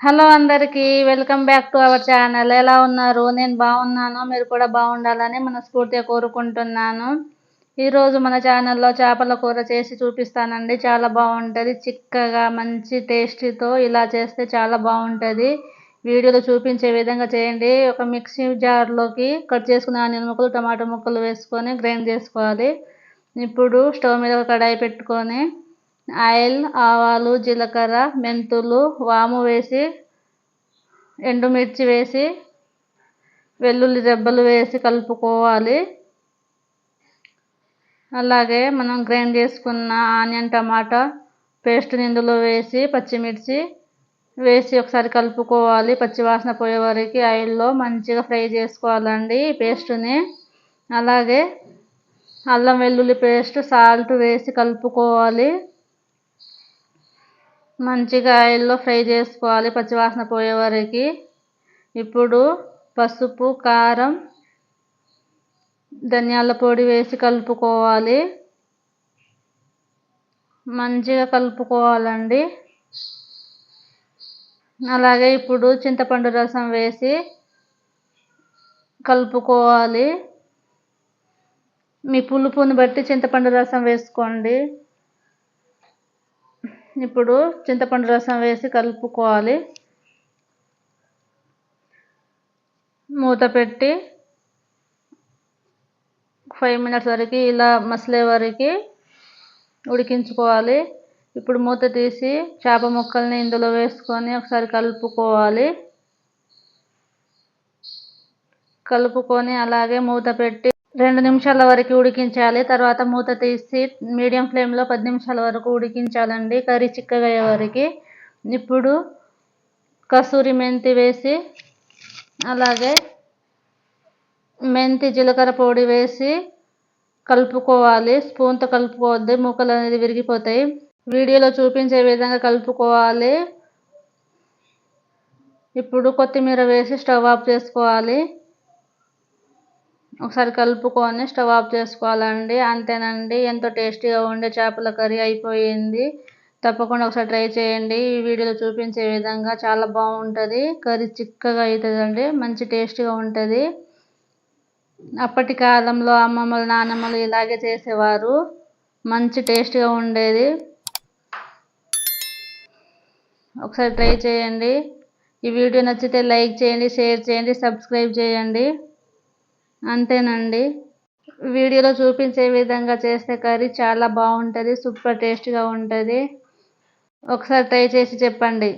Hello అందరికీ welcome back to our channel. ఎలా ఉన్నారు? నేను బాగున్నాను. మీరు కూడా బాగుండాలని మనస్ఫూర్తిగా కోరుకుంటున్నాను. ఈరోజు మన ఛానల్లో చేపల కూర చేసి చూపిస్తానండి. చాలా బాగుంటుంది. చిక్కగా మంచి టేస్టీతో ఇలా చేస్తే చాలా బాగుంటుంది. వీడియోలో చూపించే విధంగా చేయండి. ఒక మిక్సీ జార్లోకి కట్ చేసుకున్న ఆనియన్ ముక్కలు టమాటా ముక్కలు వేసుకొని గ్రైండ్ చేసుకోవాలి. ఇప్పుడు స్టవ్ మీద ఒక కడాయి పెట్టుకొని ఆయిల్ ఆవాలు జీలకర్ర మెంతులు వాము వేసి ఎండుమిర్చి వేసి వెల్లుల్లి రెబ్బలు వేసి కలుపుకోవాలి. అలాగే మనం గ్రైండ్ చేసుకున్న ఆనియన్ టమాటా పేస్ట్ ఇందులో వేసి పచ్చిమిర్చి వేసి ఒకసారి కలుపుకోవాలి. పచ్చివాసన పోయే వరకు ఆయిల్లో మంచిగా ఫ్రై చేసుకోవాలండి పేస్ట్ని. అలాగే అల్లం వెల్లుల్లి పేస్ట్ సాల్ట్ వేసి కలుపుకోవాలి. మంచిగా ఆయిల్లో ఫ్రై చేసుకోవాలి పచ్చివాసన పోయే వరకు. ఇప్పుడు పసుపు కారం ధనియాల పొడి వేసి కలుపుకోవాలి. మంచిగా కలుపుకోవాలండి. అలాగే ఇప్పుడు చింతపండు రసం వేసి కలుపుకోవాలి. మీ పులుపుని బట్టి చింతపండు రసం వేసుకోండి. ఇప్పుడు చింతపండు రసం వేసి కలుపుకోవాలి. మూత పెట్టి ఫైవ్ మినిట్స్ వరకు ఇలా మసలే వరకు ఉడికించుకోవాలి. ఇప్పుడు మూత తీసి చేప ముక్కల్ని ఇందులో వేసుకొని ఒకసారి కలుపుకోవాలి. కలుపుకొని అలాగే మూత పెట్టి రెండు నిమిషాల వరకు ఉడికించాలి. తర్వాత మూత తీసి మీడియం ఫ్లేమ్లో పది నిమిషాల వరకు ఉడికించాలండి. కర్రీ చిక్కగా అయ్యే వరకు. ఇప్పుడు కసూరి మెంతి వేసి అలాగే మెంతి జీలకర్ర పొడి వేసి కలుపుకోవాలి. స్పూన్తో కలుపుకోవద్దు. ముక్కలు అనేది విరిగిపోతాయి. వీడియోలో చూపించే విధంగా కలుపుకోవాలి. ఇప్పుడు కొత్తిమీర వేసి స్టవ్ ఆఫ్ చేసుకోవాలి. ఒకసారి కలుపుకొని స్టవ్ ఆఫ్ చేసుకోవాలండి. అంతేనండి. ఎంతో టేస్టీగా ఉండే చేపల కర్రీ అయిపోయింది. తప్పకుండా ఒకసారి ట్రై చేయండి. ఈ వీడియోలో చూపించే విధంగా చాలా బాగుంటుంది. కర్రీ చిక్కగా అవుతుందండి. మంచి టేస్టీగా ఉంటుంది. అప్పటి కాలంలో అమ్మమ్మలు నానమ్మలు ఇలాగే చేసేవారు. మంచి టేస్ట్గా ఉండేది. ఒకసారి ట్రై చేయండి. ఈ వీడియో నచ్చితే లైక్ చేయండి షేర్ చేయండి సబ్స్క్రైబ్ చేయండి. అంతేనండి. వీడియోలో చూపించే విధంగా చేస్తే కర్రీ చాలా బాగుంటుంది సూపర్ టేస్ట్గా ఉంటుంది. ఒకసారి ట్రై చేసి చెప్పండి.